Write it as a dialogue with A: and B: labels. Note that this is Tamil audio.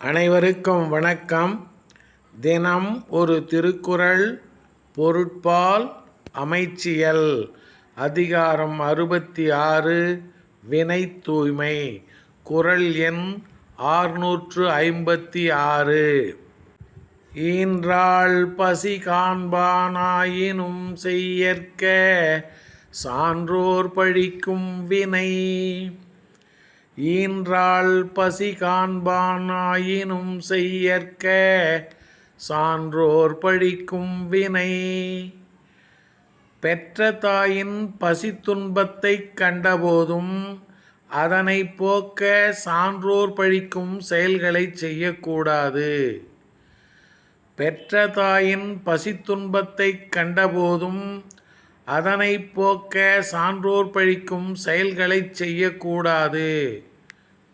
A: அனைவருக்கும் வணக்கம். தினம் ஒரு திருக்குறள் பொருட்பால் அமைச்சியல். அதிகாரம் அறுபத்தி ஆறு வினை தூய்மை. குறள் எண் ஆறுநூற்று ஐம்பத்தி ஆறு ஈன்றாள் பசி காண்பானாயினும் செய்யற்க சான்றோர் பழிக்கும் வினை. ஈன்றாள் பசி காண்பானாயினும் செய்யற்க சான்றோர் பழிக்கும் வினை. பெற்ற தாயின் பசி துன்பத்தைக் கண்டபோதும் அதனை போக்க சான்றோர் பழிக்கும் செயல்களைச் செய்யக்கூடாது. பெற்ற தாயின் பசி துன்பத்தைக் கண்டபோதும் அதனை போக்க சான்றோர் பழிக்கும் செயல்களைச் செய்யக்கூடாது.